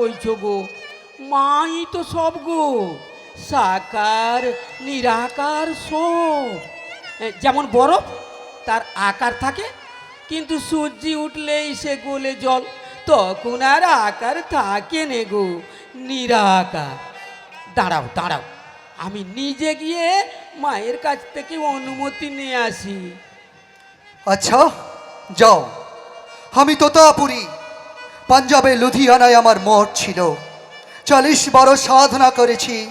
বলছো গো? মাই তো সব গো। সাকার, নিরাকার সব। যেমন বরফ, তার আকার থাকে, কিন্তু সূর্যি উঠলেই সে গোলে জল। তখন আর আকার থাকে নে গো, নিরাকার। দাঁড়াও দাঁড়াও। আমি নিজে গিয়ে মায়ের কাছ থেকে অনুমতি নিয়ে আসি। আচ্ছা যাও। আমি তোতাপুরি। পাঞ্জাবে লুধিয়ানায় আমার মঠ ছিল। চল্লিশ বড় সাধনা করেছি।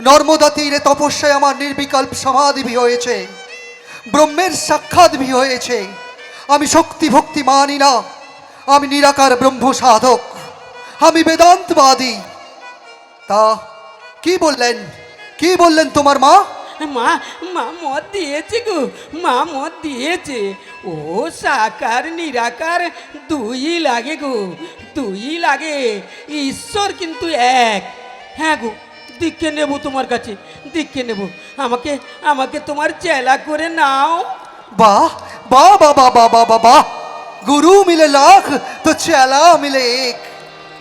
নর্মদা তীরে তপস্যায় আমার নির্বিকল্প সমাধি হয়েছে। ব্রহ্মের সাক্ষাৎ হয়েছে। আমি শক্তি ভক্তি মানি না। আমি নিরাকার ব্রহ্ম সাধক। আমি বেদান্তবাদী। তা কি বললেন? কি বললেন তোমার মা? মা মা মত দিয়েছে গো মা মত দিয়েছে। ও সাকার নিরাকার দুই লাগে গো দুই লাগে। ঈশ্বর কিন্তু এক। হ্যাঁ গো দীক্ষে নেব তোমার কাছে দীক্ষে নেব। আমাকে আমাকে তোমার চেলা করে নাও। বাহ বাহ বাহ বাহ বাহ বাহ বাহ বাহ। গুরু মিলে লাখ তো চেলা মিলে এক।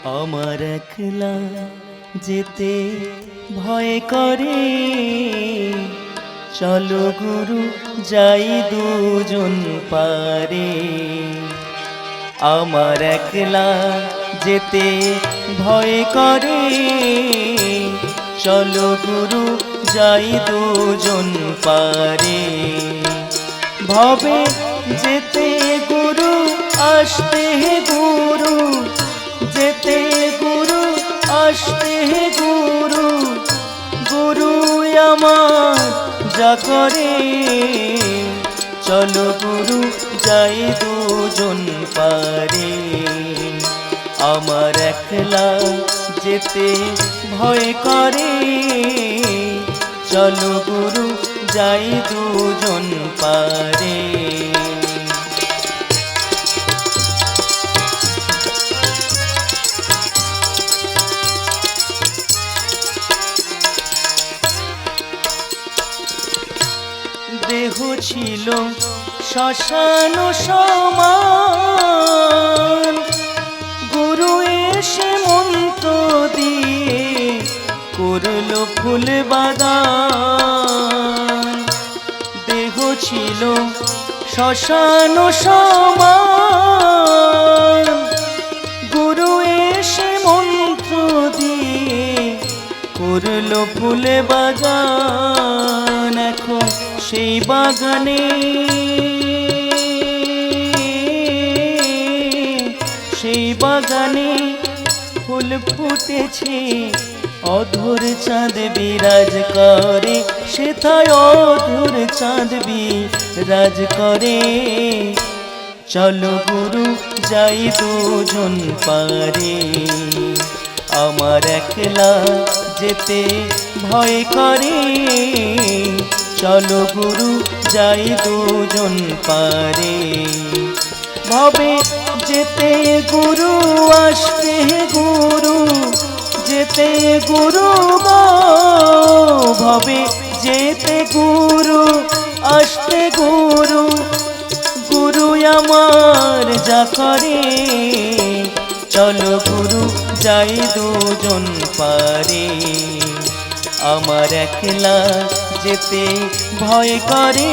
আমার একলা যেতে ভয় করে। চলো গুরু, যাই দুজন পারে। আমার একলা যেতে ভয় করে। চলো গুরু, যাই দুজন পারে। ভবে যেতে গুরু, আসতে গুরু। করে চলো গুরু, যাই দুজন পারে। আমার একলা যেতে ভয় করে। চলো গুরু, যাই দুজন পারে। শ্মশান সমান। গুরু এসে মন্ত্র দিয়ে করল ফুল বাগান। দেহ ছিল শ্মশান সমান। গুরু এসে মন্ত্র দিয়ে করল ফুল বাগান। এখন সেই বাগানে বাগানে ফুল ফুটেছে, অধুর চাঁদ বিরাজ করে। সেথায় অধুর চাঁদ বিরাজ করে। চলো গুরু, যাই দুজন পারে। আমার একলা যেতে ভয় করে। চলো গুরু, যাই দুজন পারে। ভবে যেতে গুরু আসতে গুরু, যেতে গুরু ভবে যেতে গুরু আসতে গুরু গুরু আমার যা করে। চলো গুরু, যাই দুজন পারে। আমার একলা যেতে ভয় করে।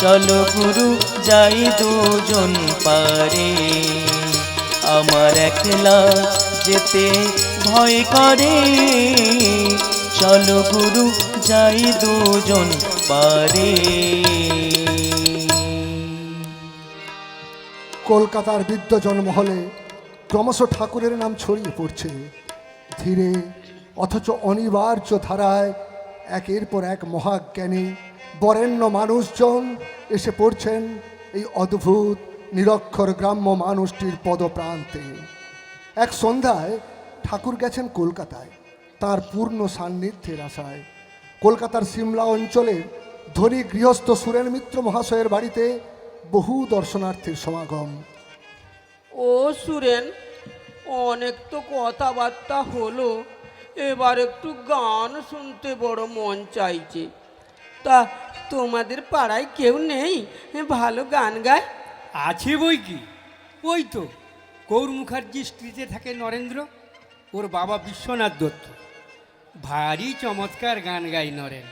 চলো গুরু যাই দুজন পারে। আমার একলা যেতে ভয় করে। চলো গুরু, যাই দুজন পারে। কলকাতার বৃদ্ধ মহলে ক্রমশ ঠাকুরের নাম ছড়িয়ে পড়ছে। ধীরে, অথচ অনিবার্য ধারায় একের পর এক মহাজ্ঞানী বরেণ্য মানুষজন এসে পড়ছেন এই অদ্ভুত, নিরক্ষর গ্রাম্য মানুষটির পদপ্রান্তে এক সন্ধ্যায় ঠাকুর গেছেন কলকাতায়। তার পূর্ণ সান্নিধ্যের আশায় কলকাতার সিমলা অঞ্চলের ধনী গৃহস্থ সুরেন মিত্র মহাশয়ের বাড়িতে বহু দর্শনার্থীর সমাগম। ও সুরেন, অনেক তো কথাবার্তা হলো, এবার একটু গান শুনতে বড় মন চাইছে। তা তোমাদের পাড়ায় কেউ নেই? ভালো গান গায়। আছে বই কি? ওই তো কৌর মুখার্জি স্ত্রীতে থাকে নরেন্দ্র ওর বাবা বিশ্বনাথ দত্ত। ভারী চমৎকার গান গাই নরেন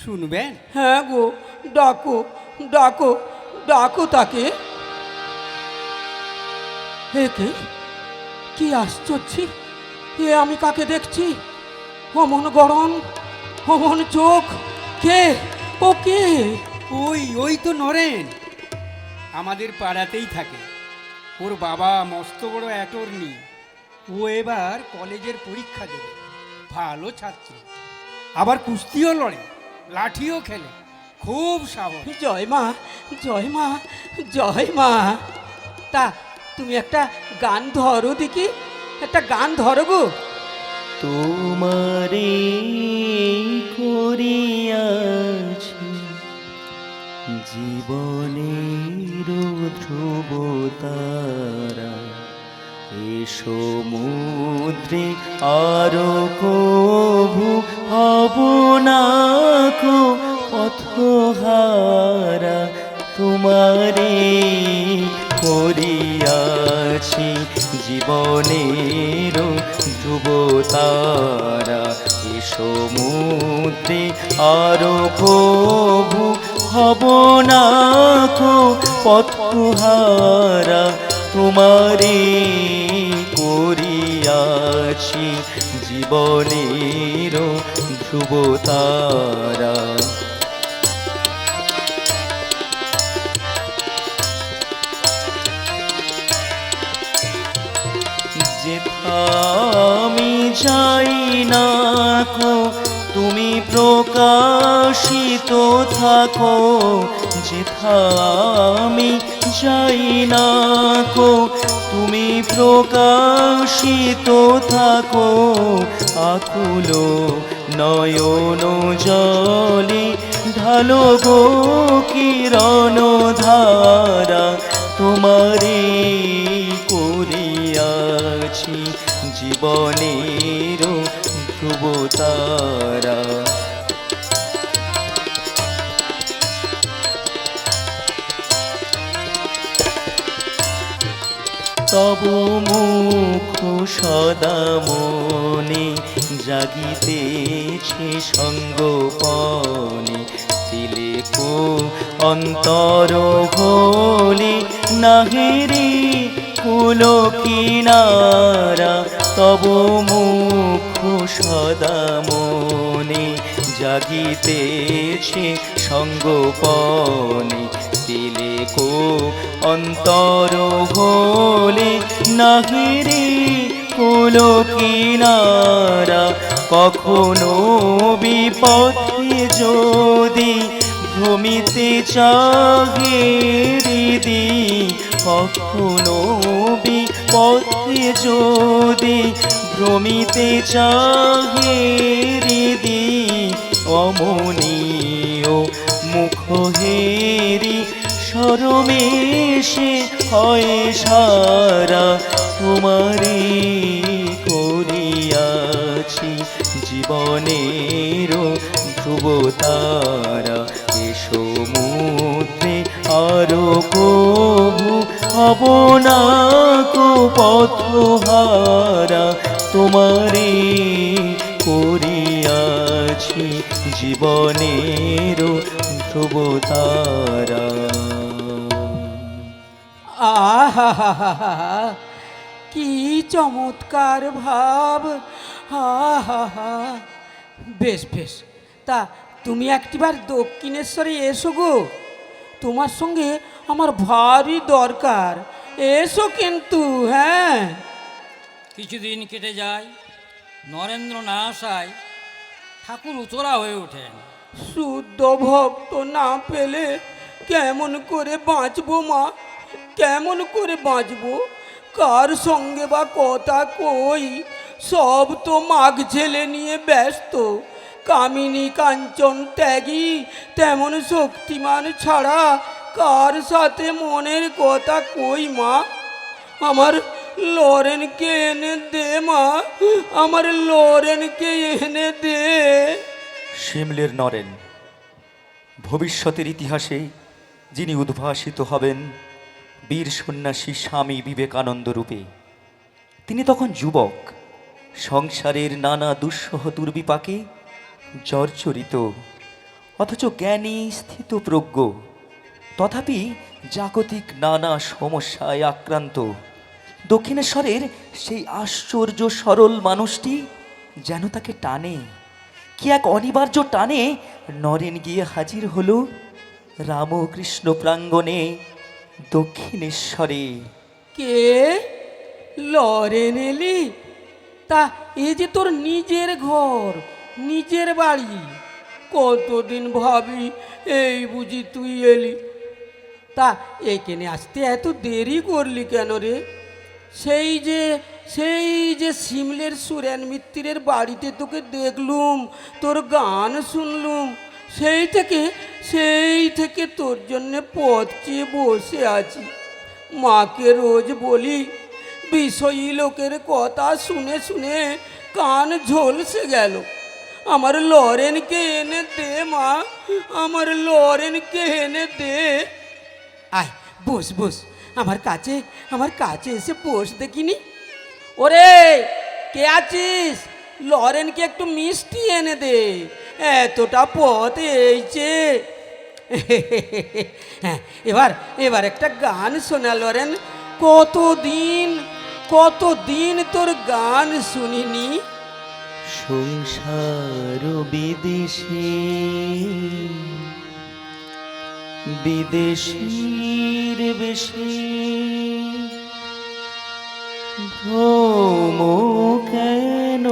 শুনবেন? হ্যাঁ গো ডাকো ডাকো ডাকো তাকে। হে কে? কি আশ্চর্য এ আমি কাকে দেখছি? অমন গরম অমন চোখ কে? ও কে? ওই ওই তো নরেন। আমাদের পাড়াতেই থাকে। ওর বাবা মস্ত বড় অ্যাটর্নি। ও এবার কলেজের পরীক্ষা দেবে। ভালো ছাত্র। আবার কুস্তিও লড়ে লাঠিও খেলে। খুব সাহস। জয় মা জয় মা জয় মা। তা তুমি একটা গান ধরো দেখি। একটা গান ধরো গো। তোমারে জীবনের ধ্রুব তারা এ সমুদ্রে আরও কভু হব না কো পথহারা, তোমারে করিয়াছি জীবনের ধ্রুব তারা এ সমুদ্রে আরও কভু হব না কো পথহারা তোমারে করিয়াছি জীবনের ধ্রুব তারা। আমি যাই না তুমি প্রকাশিত থাকো, যেথা আমি যাই না কো, তুমি প্রকাশিত থাকো, আকুল নয়ন জলে ঢালো গো কিরণ ধারা তোমারে করিয়াছি জীবনের ধ্রুব তারা তব মুখ সদা মনে জাগিতেছে সঙ্গপনে। দিলে কো অন্তর হলে নাহেরে কুল কিনারা, তব মুখ সদা মনে জাগিতেছে সঙ্গপনে। দিলে কো অন্তর হলে নাহিরে কুল কিনারা কখনো বিপথে যদি ভূমিতে চাহে হৃদি কখনো বিপথে যদি ভ্রমিতে চাহে হৃদি অমনীয় সরমেশে হয় সারা তোমারে করিয়াছি জীবনের ধ্রুব তারা এ সমুদ্রে আরও কবু হব না কো পথহারা তোমারে করিয়াছি জীবনের ধ্রুব তারা আহা কি চমৎকার ভাব। আহা বেশ বেশ। তা তুমি একটিবার দক্ষিণেশ্বরে এসো গো। তোমার সঙ্গে আমার ভারী দরকার। এসো কিন্তু হ্যাঁ। কিছুদিন কেটে যায় নরেন্দ্র না আসায় ঠাকুর উতরা হয়ে ওঠেন। শুদ্ধ ভক্ত না পেলে কেমন করে বাঁচবো মা? কেমন করে বাঁচবো? কার সঙ্গে বা কথা কই? সব তো মাঘ ঝেলে নিয়ে ব্যস্ত। কামিনী কাঞ্চন ত্যাগী তেমন শক্তিমান ছাড়া কার সাথে মনের কথা কই মা? আমার লরেনকে এনে দে মা, আমার লরেনকে এনে দে। শিমলের নরেন, ভবিষ্যতের ইতিহাসে যিনি উদ্ভাসিত হবেন বীর সন্ন্যাসী স্বামী বিবেকানন্দ রূপে। তিনি তখন যুবক। সংসারের নানা দুঃসহ দুর্বিপাকে জর্জরিত। অথচ জ্ঞানী স্থিতপ্রজ্ঞ তথাপি জাগতিক নানা সমস্যায় আক্রান্ত। দক্ষিণেশ্বরের সেই আশ্চর্য সরল মানুষটি যেন তাকে টানে। কি এক অনিবার্য টানে, নরেন গিয়ে হাজির হলো। রামকৃষ্ণ প্রাঙ্গণে দক্ষিণেশ্বরে। কে? লরেন এলি তা এ যে তোর নিজের ঘর, নিজের বাড়ি। কতদিন ভাবি এই বুঝি তুই এলি। তা এখানে আসতে এত দেরি করলি কেন রে? সেই যে সেই যে সিমলের সুরেন মিত্তিরের বাড়িতে তোকে দেখলুম, তোর গান শুনলুম। সেই থেকে সেই থেকে তোর জন্যে পথ চেয়ে বসে আছি। মাকে রোজ বলি, বিষয়ী লোকের কথা শুনে শুনে কান ঝলসে গেল। আমার লরেনকে এনে দে, মা? আমার লরেনকে এনে দে? আয়, বস বস। আমার কাছে আমার কাছে এসে বস দেখিনি। ওরে, কে আছিস? লরেনকে একটু মিষ্টি এনে দে। এতটা পথ এইছে হ্যাঁ এবার এবার একটা গান শোনা, লরেন। কতদিন কতদিন তোর গান শুনিনি? সংসার বিদেশে, বিদেশির বেশি। ভ্রম কেন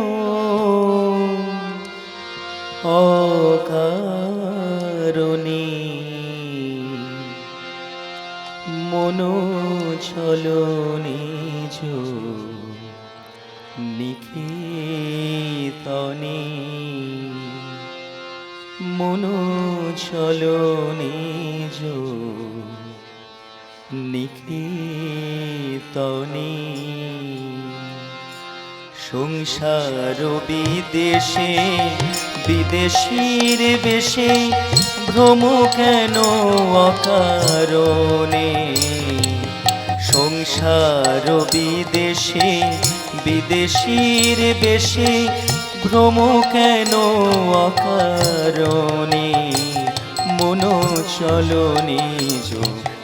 অকারণে মন ছলনে নিকেতনে মন ছলনে নিকেতনে সংসার বিদেশে বিদেশির বেশে ভ্রম কেন অকারণে? সংসার বিদেশে, বিদেশির বেশে ভ্রম কেন অকারণে? মন চলনে যো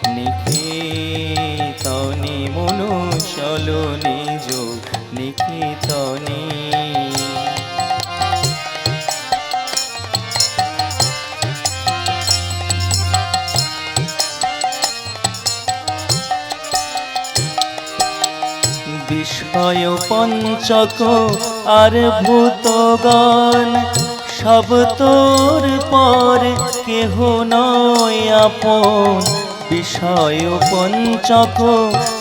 নিকেতনে মন চলনে বিষয় পঞ্চক আর ভূতগণ। সব তোর পর কেহ নয় আপন। বিষয় পঞ্চক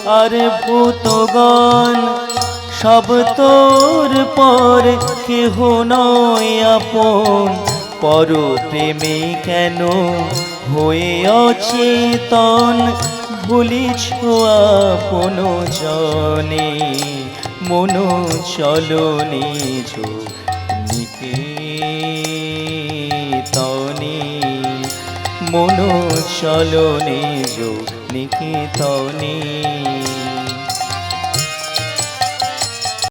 আর ভূতগণ। সব তোর পর কেহ নয় আপন। পর প্রেমে কেন হয়ে অচেতন ভুলিছ আপন জনে। মন চলনে নিকেতনি। মন চলনে নিকেতনে।